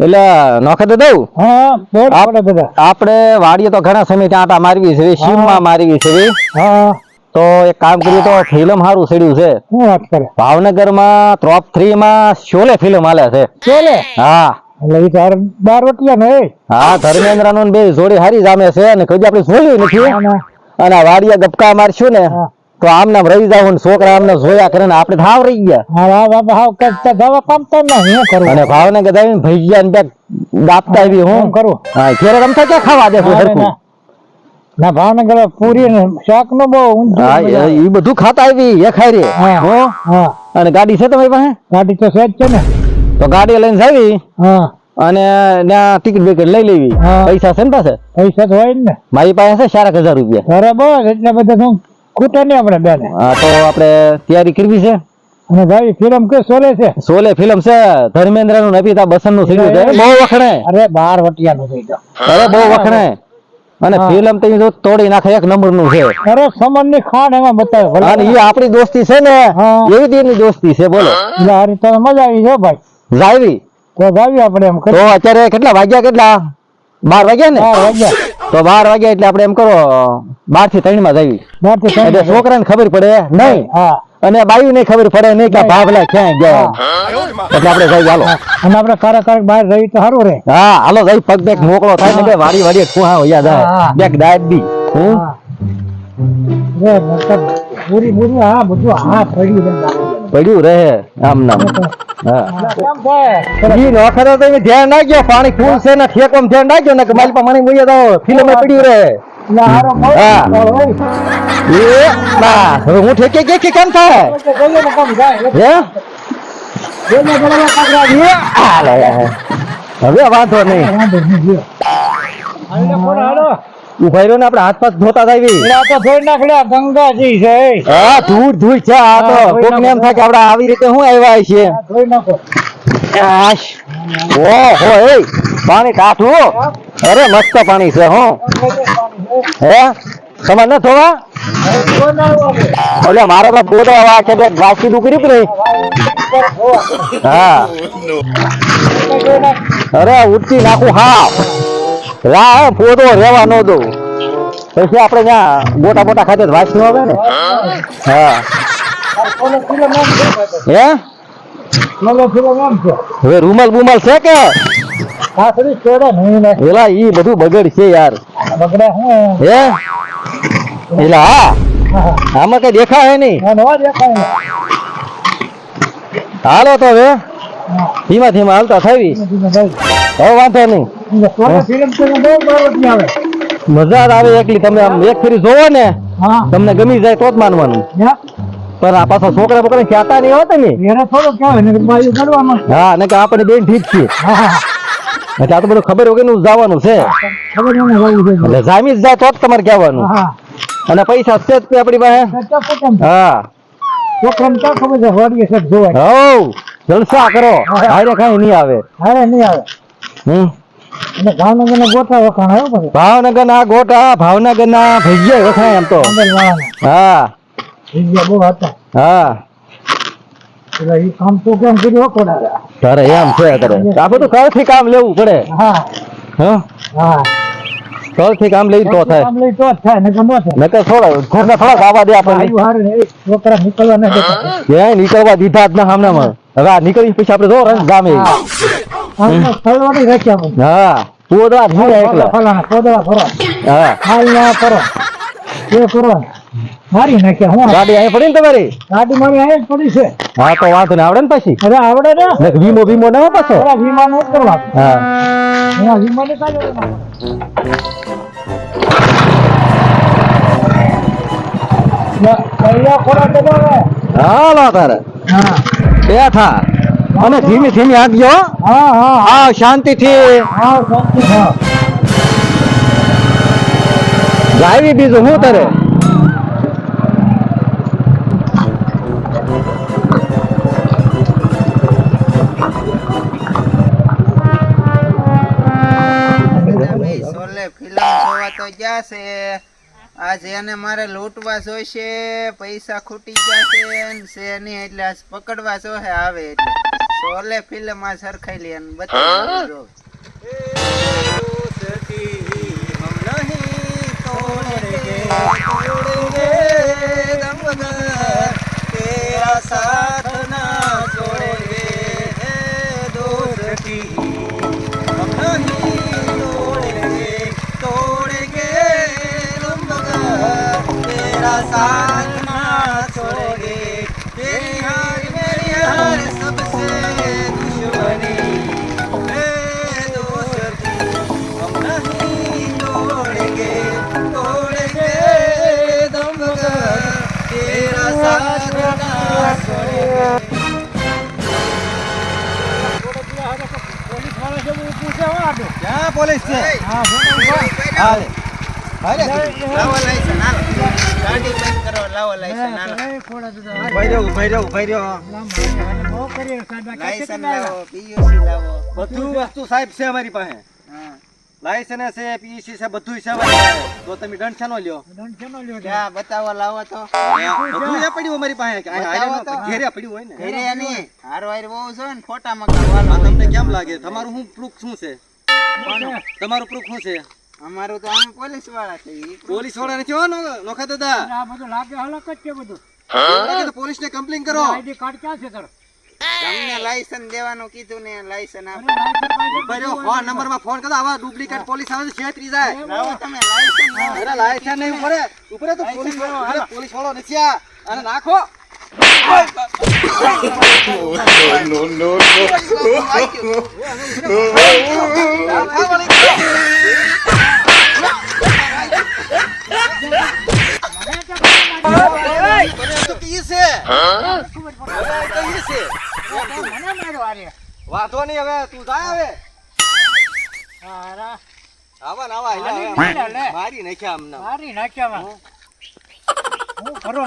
એટલે નોખે તો દઉં? આપણે વાડીએ તો ઘણા સમય આટા મારવી છે સીમમાં મારવી છે તો એક કામ કર્યું તો ફિલ્મ સારું છેડ્યું છે. ભાવનગરમાં ટોપ ટ્રોપ થ્રી માં શોલે ફિલ્મ હાલે છે. શોલે? હા. ધર્મેન્દ્રનું બે જોડી હારી જામે છે અને કદી આપણે જોયું નથી. અને વાડિયા વાડીએ ગપકા મારશું ને. તો આમ નામ રહી જાવ ને છોકરા આમને જોયા કરે ને આપણે ભાવ રહી ગયા. હા બાબા હાવ કરતા દવા કામ ને હું કરું? અને ભાવનગર ભાઈ ભૈયા ને દાપતા આવી હું કરું? હા ઘેરે રમતા ક્યાં ખાવા દે ના, હરખું ના. ભાવનગર પૂરી ને શાક નો બહુ હા એ બધું ખાતા આવી એ ખાઈ રે હા. હો? અને ગાડી છે તમારી પાસે? ગાડી તો સેજ છે ને. તો ગાડી લઈને જાવી? હા. અને ત્યાં ટિકિટ બિકિટ લઈ લેવી. પૈસા છે ને પાસે? પૈસા તો હોય ને. મારી પાસે છે ચારક હજાર રૂપિયા. બરાબર એટલે બધા શું? ખૂટે નહીં આપણે બેન. હા તો આપણે તૈયારી કરવી છે? અને ભાઈ ફિલ્મ કે સોલે છે? સોલે ફિલ્મ છે ધર્મેન્દ્રનું અમિતાભ બસનનું થયું છે. બહુ વખણે અરે બાર વટિયા નું થઈ ગયો. અરે બહુ વખણે અને ફિલ્મ તો જો તોડી નાખે એક નંબરનું છે. અરે સમનની ખાન એમાં બતાવે. અને એ આપણી દોસ્તી છે ને. એવી દીની દોસ્તી છે બોલો. હારી તને મજા આવી છે ભાઈ. જાવી. તો જાવી આપણે એમ તો અત્યારે કેટલા વાગ્યા કેટલા? બાર વાગ્યા ને? બાર વાગ્યા. તો બાર વાગ્યા એટલે આપણે એમ કરો બારથી ત્રણમાં જાવી એટલે છોકરાને ખબર પડે. નહીં અને બાયુ ને ખબર પડે નહીં કે આ ભાભલા ક્યાં ગયા. એટલે આપણે જઈ હાલો. અને આપણે કારક કારક બહાર રહી તો સારું રે હા હાલો જઈ પગ બેગ મોકલો. થાય ને વાડી વાડી કુહા યાદ. આવે બેગ દાયત બી હું. પૂરી પૂરી હા બધું હા પડ્યું પડ્યું રહે આમ નામ ઈ નોખરો તો એમ ધ્યાન નાખજો પાણી ફૂલ છે ને ઠેકોમ ધ્યાન નાખજો ને કે મારી પાસે મને મુઈએ તો ફિલ્મ પડ્યું રહે. હા. ઠેકે કે કે કેમ થાય? હવે વાંધો નહીં. વાંધો નહીં, લ્યો. Hello, phone hello. ઊભા રહ્યો ને આપણે હાથ પાથ ધોતા જાવી આ તો ધોઈ નાખડ્યા ગંગાજી છે. હા ધૂળ ધૂળ છે આ તો. કોકને એમ થાય કે આપણે આવી રીતે હું આવ્યા છીએ? ધોઈ નાખો. આશ. ઓહો એ. પાણી કાઠું અરે મસ્ત પાણી છે હો. હે? સમજ ન થોડા. એટલે મારે તો બોડો આ બે ઘાસ કીધું કર્યું કે નહીં? હા. અરે ઉઠતી નાખું હા. રા પોદો રેવા ન દઉં પછી આપણે ત્યાં મોટા મોટા ખાતે વાસ ન આવે ને હા. હે. હવે રૂમાલ બુમાલ છે કે એલા, ઈ બધું બગડ છે યાર હે એલા, હા. આમાં કઈ દેખાય નહીં. હાલો તો હવે ધીમા ધીમા હાલતા ધીમે હવે વાંધો નહીં ફિલ્મ છે બહુ બારોટી આવે. મજા આવે એકલી. તમે આમ એક ફેરી જોવો ને તમને ગમી જાય તો જ માનવાનું. પણ આ પાછા છોકરા બોકરા ખ્યાતા નહીં હોતા ને એને થોડો કહેવાય ને કે બાયું હા ને કે આપણે બેન ઠીક. એટલે આ તો બધું ખબર વગરનું જવાનું છે. ખબર. એટલે જામી જ જાય તો જ તમારે કહેવાનું. અને પૈસા છે જ આપણી પાસે. હા. છોકરાને ક્યાં ખબર છે? વાડીએ છે જોવાય. હવ. જલસા કરો. હારે કાંઈ નહીં આવે. હારે નહીં આવે. હમ. વખાણ આવ્યો પછી. ભાવનગર ના ગોઠા ભાવનગર ના ભજીયા વખાય એમ તો. હા. ભજીયા બહુ હતા. હા. એટલે કામ તો કેમ કર્યું કોડા? તારે એમ છે તારે આ બધું ઘરથી કામ લેવું પડે. હા. હા? હા. ઘરથી કામ લઈ તો થાય. કામ લઈ તો થાય નકર ન થાય. નકર થોડા ઘરના થોડા આવવા દે આપણને. છોકરા નીકળવા ન દેતા. ક્યાંય નીકળવા દીધા જ ના સામનામાં. હવે આ નીકળી પછી આપણે જો ગામે. રાખ્યા હા. એકલા. હા. એ. મારી નાખ્યા હું ગાડી અહીં પડી ને તમારી? ગાડી મારી અહીં પડી છે. હા તો વાંધો ને આવડે ને પછી? અરે આવડે ને? ને વીમો વીમો ના પાછો? કરવા. હા. કાઢો કૈયા ખોરા દબાવે હાલો તારે. હા. બેઠા અને ધીમે ધીમે આગજો હા. હા હા. શાંતિથી. હા શાંતિ થી જાવી બીજું શું તારે ભાઈ સોલે ફિલ્મ જોવા તો ગયા છે આ એને મારે લૂંટવા જોઈશે પૈસા ખૂટી ગયા છે ને છે નહીં એટલે આજ પકડવા જોશે આવે એટલે. સોલે ફિલ્મમાં સરખાઈ લે અને બતાવી દો પોલીસવાળા છે બધું ક્યાં પોલીસ છે? હા હાલે. હાલે. લાવો લાયસન્સ હાલો. ગાડી બંધ કરો લાવો લાયસન્સ હાલો. હા, ખોડા તો હાલ. ઉભાઈ રહ્યો ઉભાઈ રહ્યો ઉભાઈ રહ્યો લાંબા હાલે, હાલે. બહુ કરીએ. સાહેબ. આ લાયસન્સ કેટલા લાવો પીયુસી લાવો. બધું વસ્તુ સાહેબ છે અમારી પાસે. લાયસન્સ છે પીસી છે બધું છે તો તમે દંડ લ્યો? દંડ લ્યો? ક્યાં બતાવો લાવો તો. બધું એ પડ્યું અમારી પાસે. ઘેરે પડ્યું હોય ને. ઘેરે નહીં. હારો હાર બહુ છે ને ફોટામાં કાઢવાનો તમને કેમ લાગે? તમારું શું પ્રૂફ શું છે? તમારું પ્રૂફ શું છે? અમારું તો આમ પોલીસવાળા છે. પોલીસવાળા નથી હો નો- નોખા દાદા? આ બધું લાગે હલક જ છે બધું. પોલીસ તો પોલીસને કમ્પ્લેન કરો. આઈડી કાર્ડ ક્યાં છે તારો? તમને લાયસન્સ દેવાનું કીધું ને લાયસન્સ આપો. નંબરમાં ઉભાઈ રહ્યો ફોન કરો આવા ડુપ્લિકેટ પોલીસ આવે છે છેતરી જાય. લાવો તમે લાયસન્સ અરે લાયસન્સ નહીં ઉપરે ઉપર તો પોલીસ વાળો અરે પોલીસ વાળો નથી આ. અને નાખો. તમે તો કી છે તમે તો ઈ છે મને માર્યો વાંધો નહીં હવે તું જાય હવે. હારા. આવા આવા. મારી નાખ્યા મારી નાખ્યામાં હું. કરો